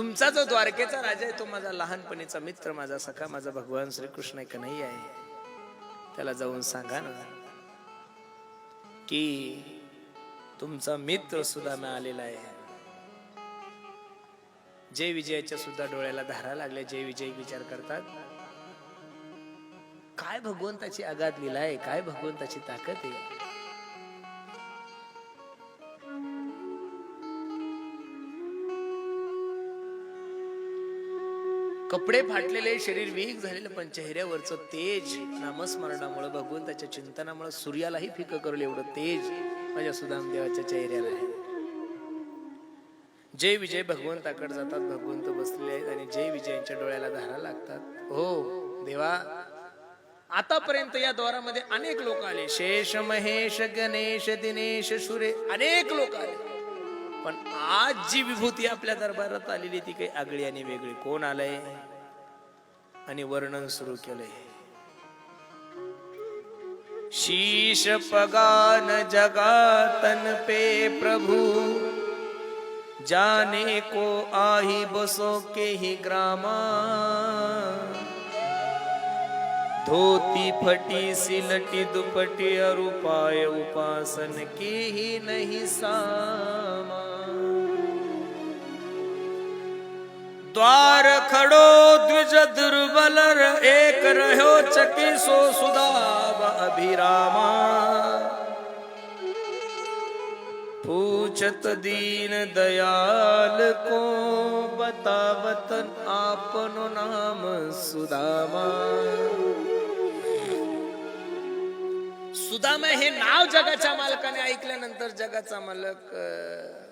तुमचा जो द्वारकेचा राजा आहे तो माझा लहानपणीचा मित्र माझा सखा माझा भगवान श्रीकृष्ण एक नाही आहे. त्याला जाऊन सांगा ना. की तुमचा मित्र सुद्धा मिळालेला आलेला आहे. जय विजयाच्या सुद्धा डोळ्याला धारा लागल्या जय विजय विचार करतात. काय भगवंताची आगात लिला आहे काय भगवंताची ताकद आहे? कपडे फाटलेले शरीर वीक झालेलं पण चेहऱ्यावरचं तेज नामस्मरणामुळे भगवंताच्या चिंतनामुळे सूर्यालाही फिकं करेल एवढं तेज माझ्या सुदाम देवाच्या चेहऱ्याला आहे. जय विजय भगवंताकडे जातात भगवंत बसलेले आहेत आणि जय विजयांच्या डोळ्याला धारा लागतात. हो देवा आतापर्यंत या द्वारामध्ये अनेक लोक आले. शेष महेश गणेश दिनेश सुरे अनेक लोक आले. पण आज जी विभूती आपल्या दरबारात आलेली ती काही आगळी आणि वेगळी. कोण आलंय? आणि वर्णन सुरू केलंय. शीश पगान जगातन पे प्रभू जाने को आही बसो के ही ग्रामा. धोती फटी सिलटी दुपटी अरुपाय उपासन की ही नहीं सामा। द्वार खड़ो द्विज दुर्बल एक रहो चकी सो सुदाब अभिरामा। पूछत दीन दयाल को बतावत आपनो नाम सुदामा। सुदामा हे नाव जगाच्या मालकाने ऐकल्यानंतर जगाचा मालक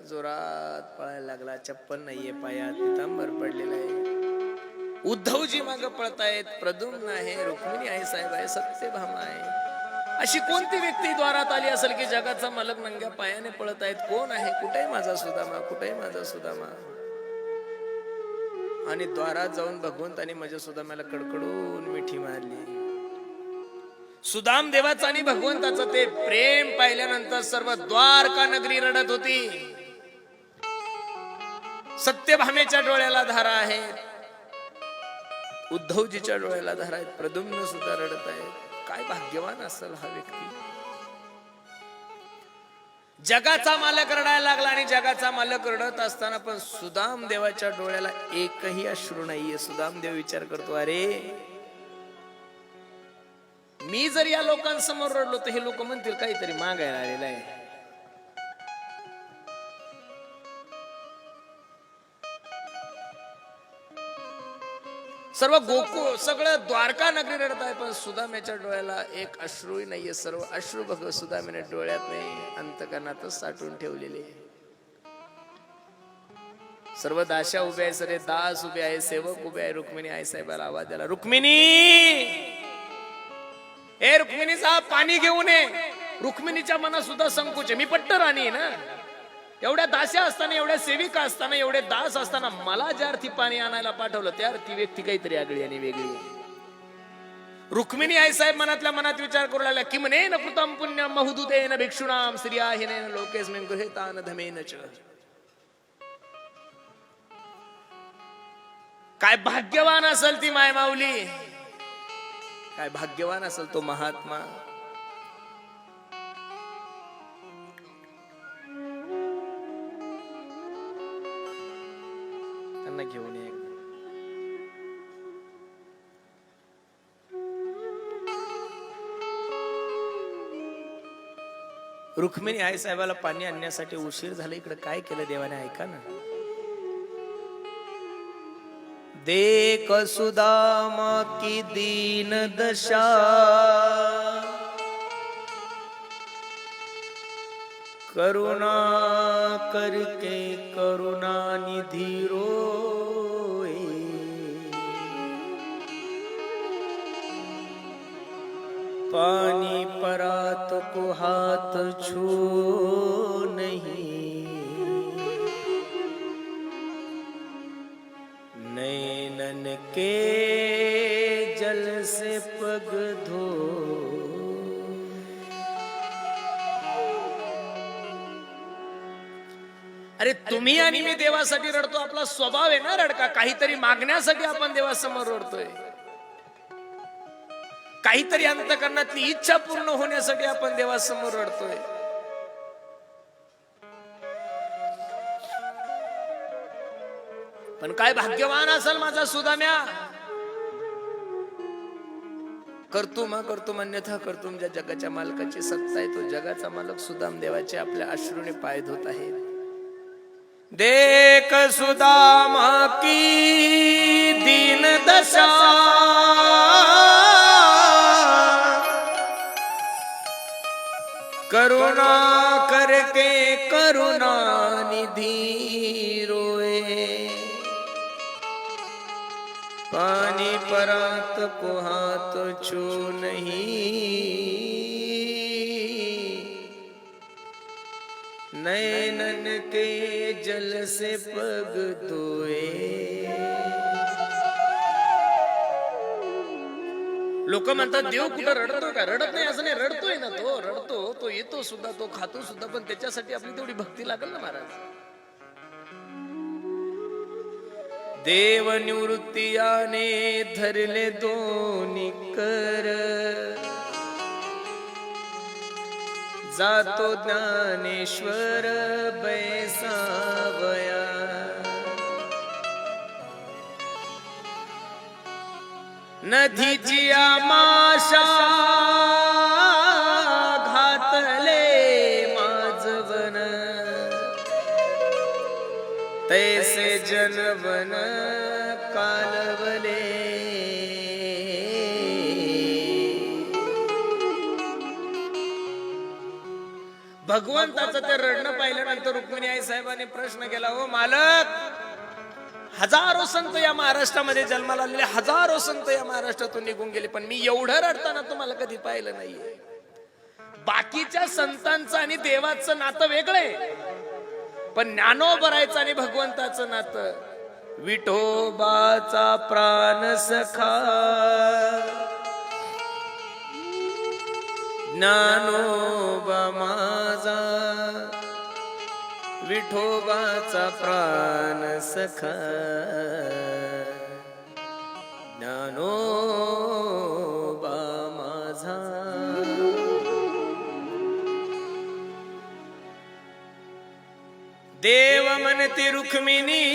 जोरात पळायला लागला. चप्पल नाहीये पायात पितांबर पडलेला आहे. उद्धवजी माग पळतायत प्रद्युम्न आहे रुक्मिणी आहे साहेब आहे सत्यभामा आहे. अशी कोणती व्यक्ती द्वारात आली असेल की जगाचा मालक नंग्या पायाने पळत आहेत कोण आहे? कुठे माझा सुदामा? कुठेही माझा सुदामा? आणि द्वारात जाऊन भगवंतानी माझ्या सुदामाला कडकडून मिठी मारली. सुदाम देवाचं आणि भगवंताचं ते प्रेम पाहिल्यानंतर सर्व द्वारका नगरी रडत होती. सत्यभामेच्या डोळ्याला धारा आहेत उद्धवजीच्या डोळ्याला धारा आहेत. प्रद्युम्न सुद्धा रडत आहेत. काय भाग्यवान असेल हा व्यक्ती. जगाचा मालक रडायला लागला आणि जगाचा मालक रडत असताना पण सुदाम देवाच्या डोळ्याला एकही अश्रू नाहीये. सुदाम देव विचार करतो अरे मी जर या लोकांसमोर रडलो तर हे लोक म्हणतील काहीतरी मागायला आलेलं आहे. सर्व गोकुळ सगळं द्वारका नगरी रडत आहे पण सुदाम्याच्या डोळ्याला एक अश्रूही नाहीये. सर्व अश्रू बघ सुदाम्याने डोळ्यात नाही अंतकरणातच साठवून ठेवलेले सर्व दाशा उभे आहे सरे दास उभे आहे सेवक उभे आहे रुक्मिणी आई साहेबाला आवाज द्याला रुक्मिणी! ए रुक्मिणी साहेब पाणी घेऊन ये रुक्मिणीच्या मनात सुद्धा संकोच आहे. मी पट्ट राणी आहे ना? एवढ्या दास्या असताना एवढ्या सेविका असताना एवढे दास असताना मला ज्या अर्थी पाणी आणायला पाठवलं त्या अर्थी व्यक्ती काहीतरी आगळी आणि वेगळी रुक्मिणी आई साहेब मनातल्या मनात विचार करू लागल्या की म्हणे न कृतम पुण्यम महुदुतेन भिक्षुणाम स्त्रियाहिनेन लोकेस्मिन गृहीतान धमेन च. काय भाग्यवान असेल ती माय माऊली काय भाग्यवान असेल तो महात्मा? त्यांना घेऊन ये. रुक्मिणी आई साहेबाला पाणी आणण्यासाठी उशीर झाला. इकडे काय केलं देवाने? ऐका ना. देख सुदामा की दीन दशा। करुणा करके करुणा निधि रोए। पानी परात को हाथ छू नहीं। नैनन के जल से पग धो। अरे तुम्ही आणि मी देवासाठी रडतो आपला स्वभाव आहे ना रडका? काहीतरी मागण्यासाठी आपण देवासमोर रडतोय. काहीतरी अंतकरणातली इच्छा पूर्ण होण्यासाठी आपण देवासमोर रडतोय. पण काय भाग्यवान असेल माझा सुदाम्या? करतो हा करतो अन्यथा करतो ज्या जगाच्या मालकाची सत्ता आहे तो जगाचा मालक सुदाम देवाचे आपल्या अश्रूने पाय धुत आहे. देख सुदाम की दीन दशा. करुणा करके करुणा निधी रोए. पानी परात को छो नहीं। नयनन के जल से पग धोए। लोक म्हणतात देव कुठं रडतो का? रडत नाही असं नाही रडतोय ना तो रडतो तो येतो सुद्धा तो खातो सुद्धा पण त्याच्यासाठी आपली तेवढी भक्ती लागेल ना महाराज. देव निवृत्तियाने धरले दोन्ही कर. जातो ज्ञानेश्वर बैसावया. नदीची आमाशा जनवन कालवले। भगवंताचं ते रडणं पाहिल्यानंतर रुक्मिणी आई साहेबांनी प्रश्न केला हो मालक हजारो संत या महाराष्ट्रामध्ये जन्माला आलेले हजारो संत या महाराष्ट्रातून निघून गेले पण मी एवढं रडताना तुम्हाला कधी पाहिलं नाहीये. बाकीच्या संतांचं आणि देवाचं नातं वेगळं आहे. पण ज्ञानो भरायचं आणि भगवंताचं नातं. विठोबाचा प्राण सखा. ज्ञानोबा माझा. विठोबाचा प्राण सखा. ज्ञानो ते रुक्मिणी.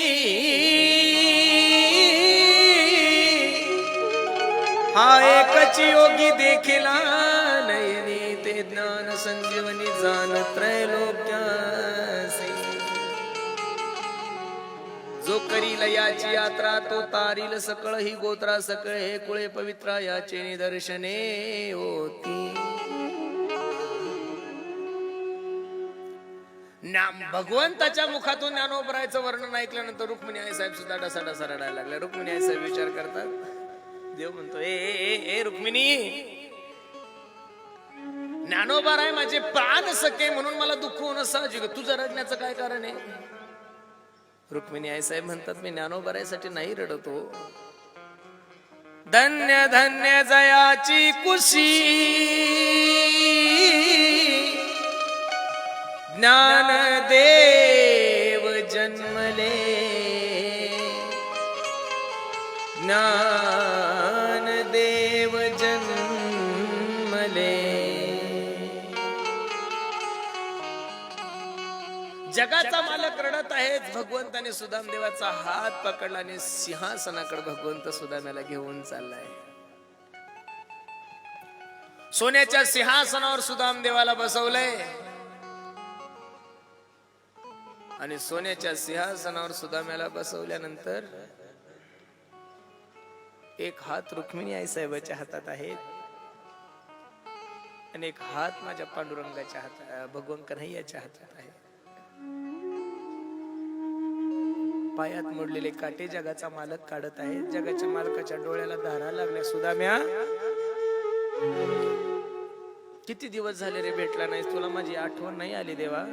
हा एकच योगी देखिला नयनी ते ज्ञान संजीवनी जाण त्रैलोक्यासी जो करील याची यात्रा तो तारील सकळ ही गोत्रा सकळ हे कुळे पवित्रा याचे निदर्शने होती. भगवंताच्या मुखातून ज्ञानोपरायचं वर्णन ऐकल्यानंतर रुक्मिणी आई साहेब सुद्धा डसा डसा रडायला लागला रुक्मिणी आई साहेब विचार करतात देव म्हणतो ए ए, ए रुक्मिणी ज्ञानोबा आहे माझे प्राण सके म्हणून मला दुःख होणं साहजिक तुझं रडण्याचं काय कारण आहे? रुक्मिणी आई साहेब म्हणतात मी ज्ञानोबरायसाठी नाही रडतो. धन्य धन्य जयाची कुशी ज्ञान देव जन्मले. ज्ञान देव जन्मले. जगाचा मालक रडत आहेत भगवंताने सुदाम देवाचा हात पकडला आणि सिंहासनाकडे भगवंत सुदाम्याला घेऊन चाललाय. सोन्याच्या सिंहासनावर सुदाम देवाला बसवलंय. आणि सोन्याच्या सिंहासनावर सुदाम्याला बसवल्यानंतर एक हात रुक्मिणी आई साहेबाच्या हातात आहेत आणि एक हात माझ्या पांडुरंगाच्या हातात भगवान कन्हैयाच्या हातात आहे. पायात मोडलेले काटे जगाचा मालक काढत आहे जगाच्या मालकाच्या डोळ्याला धारा लागल्या. सुदाम्या किती दिवस झाले रे भेटला नाही तुला माझी आठवण नाही आली देवा.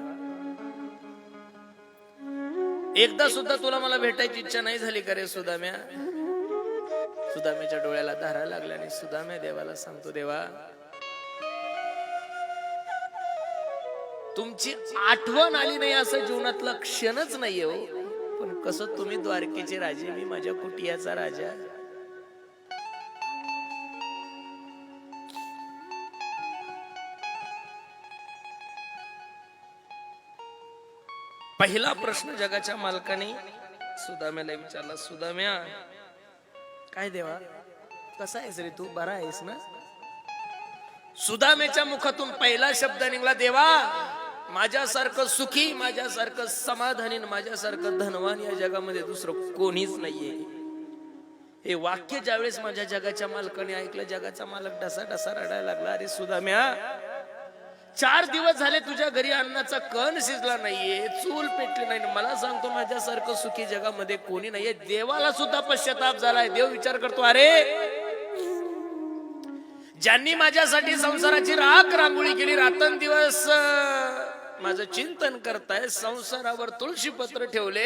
एकदा सुद्धा तुला मला भेटायची इच्छा नाही झाली का रे सुदाम्या? सुदाम्याच्या डोळ्याला धारा लागल्या आणि सुदाम्या देवाला सांगतो देवा तुमची आठवण आली नाही असं जीवनातलं क्षणच नाहीये हो. पण कसं तुम्ही द्वारकेचे राजे मी माझ्या कुटियाचा राजा पहिला प्रश्न जगाच्या मालकाने सुदाम्याला विचारला. सुदाम्या काय देवा? कसा आहेस रे तू? बरा आहेस ना? सुदामेच्या मुखातून पहिला शब्द निघला देवा माझ्यासारखं सुखी माझ्यासारखं समाधानी माझ्यासारखं धनवान या जगामध्ये दुसरं कोणीच नाहीये. हे वाक्य ज्यावेळेस माझ्या जगाच्या मालकाने ऐकलं जगाचा मालक डसा डसा रडायला लागला अरे सुदाम्या चार दिवस झाले तुझ्या घरी अन्नाचा कण शिजला नाहीये चूल पेटली नाही. मला सांगतो माझ्यासारखं सुखी जगामध्ये कोणी नाहीये. देवाला सुद्धा पश्चाताप झालाय. देव विचार करतो अरे ज्यांनी माझ्यासाठी संसाराची राख रांगोळी केली रात्रंदिवस दिवस माझं चिंतन करताय संसारावर तुळशी पत्र ठेवले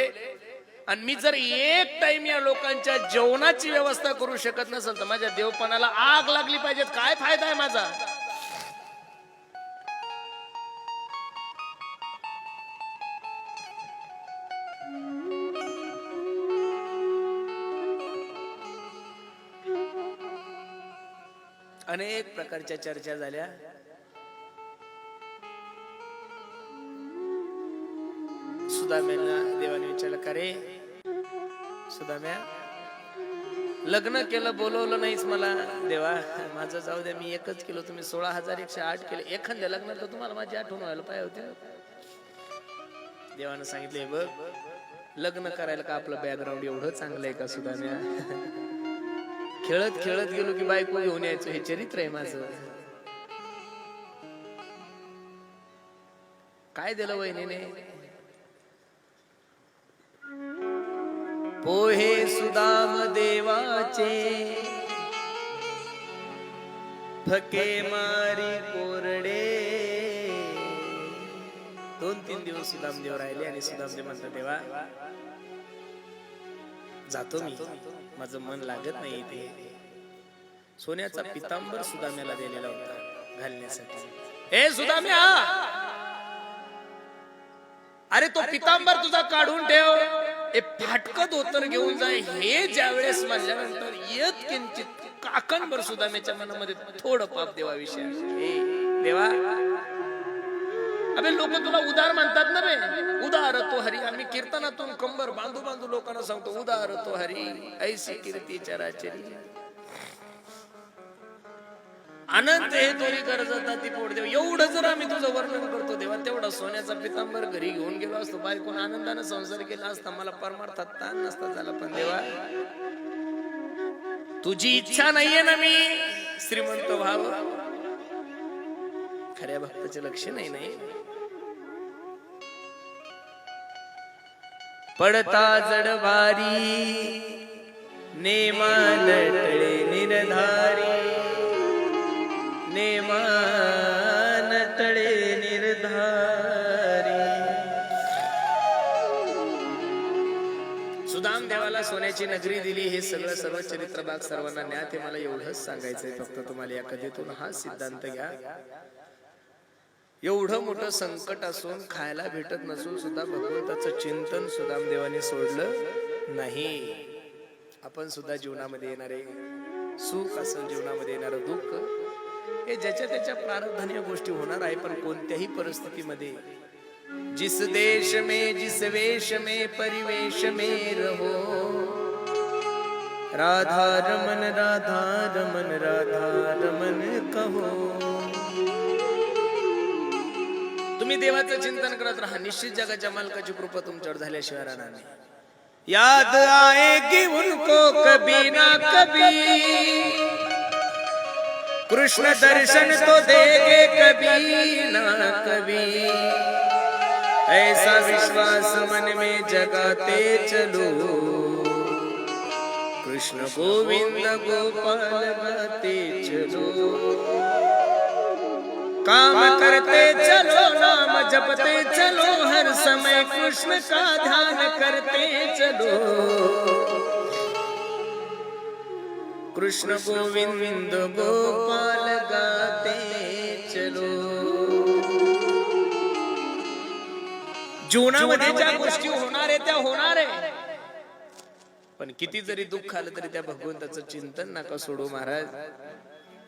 आणि मी जर एक टाइम या लोकांच्या जेवणाची व्यवस्था करू शकत नसेल तर माझ्या देवपणाला आग लागली पाहिजे काय फायदा आहे माझा? अनेक प्रकारच्या चर्चा झाल्या. सुदाम्याला देवाने विचारलं का रे? सुदाम्या लग्न केलं बोलवलं नाहीच मला. देवा माझं जाऊ द्या मी एकच केलो तुम्ही सोळा हजार एकशे आठ केलं. एखाद्या लग्नात तर तुम्हाला माझी आठवण व्हायला पाहिजे होती देवानं सांगितले बघ लग्न करायला का आपलं बॅकग्राऊंड एवढं चांगलं आहे का सुदाम्या? खेळत खेळत गेलो की बायको घेऊन यायचो. हे चरित्र आहे माझं. काय दिलं वहिनीने? पोहे सुदाम देवाचे फके मारी कोरडे. दोन तीन दिवस सुदाम देव राहिले आणि सुदाम देव म्हणतात देवा जातो मी. माझं मन लागत नाही इथे. सोन्याचा पितांबर सुदाम्याला दिलेला होता घालण्यासाठी. हे सुदाम्या! अरे तो पितांबर तुझा काढून ठेव. हे फाटकत धोतर घेऊन जाय हे ज्या वेळेस म्हणल्यानंतर येत किंचित काकणभर सुदाम्याच्या मनामध्ये थोडं पाप देवा विषय देवा अबे लोक तुला उदार म्हणतात ना रे उदार तो हरी. आम्ही कीर्तनातून कंबर बांधू बांधू लोकांना सांगतो उदार तो हरी. ऐसी कीर्ती चराचरी. अनंत हे तोरी करत ती पोट देव. एवढं जर आम्ही तुझं वर्णन करतो देवा तेवढा सोन्याचा पितांबर घरी घेऊन गेलो असतो. बायकोन आनंदाने संसार केला असता मला परमार्थात ताण नसता झाला. पण देवा तुझी इच्छा नाहीये ना मी. श्रीमंत व्हावं. खऱ्या भक्ताचे लक्ष नाही नाही. पडता जडवारी नेमा नटळे निर्धारी. नेमा नटळे निर्धारी. सुदाम देवाला सोन्याची नगरी दिली हे सगळं सर्व चरित्र भाग सर्वांना ज्ञात हे मला एवढंच सांगायचंय. फक्त तुम्हाला या कथेतून हा सिद्धांत घ्या. एवढं मोठं संकट असून खायला भेटत नसून सुद्धा भगवंताचं चिंतन सुदाम देवाने सोडलं नाही. आपण सुद्धा जीवनामध्ये येणारे सुख असेल जीवनामध्ये येणारं दुःख हे ज्याच्या त्याच्या प्रारब्धाने गोष्टी होणार आहे पण कोणत्याही परिस्थितीमध्ये जिस देश में जिस वेश में परिवेश में रहो. राधा रमन राधा रमन राधा रमन कहो. तुम्ही देवाचं चिंतन करत राहा. निश्चित जगाच्या मालकाची कृपा तुमच्यावर झाल्याशिवाय राहणार नाही. याद आएगी उनको कभी ना कभी कृष्ण दर्शन तो देगे कभी ना कभी। ऐसा विश्वास मन में जगाते चलो। कृष्ण गोविंद गोपाल गाते चलो। काम करते चलो। जपते चलो हर समय कृष्ण का ध्यान करते चलो। कृष्ण गोविंद गोपाल गाते चलो। जीवनामध्ये ज्या गोष्टी होणार आहे त्या होणार आहे पण किती जरी दुःख आलं तरी त्या भगवंताचं चिंतन नका सोडू महाराज.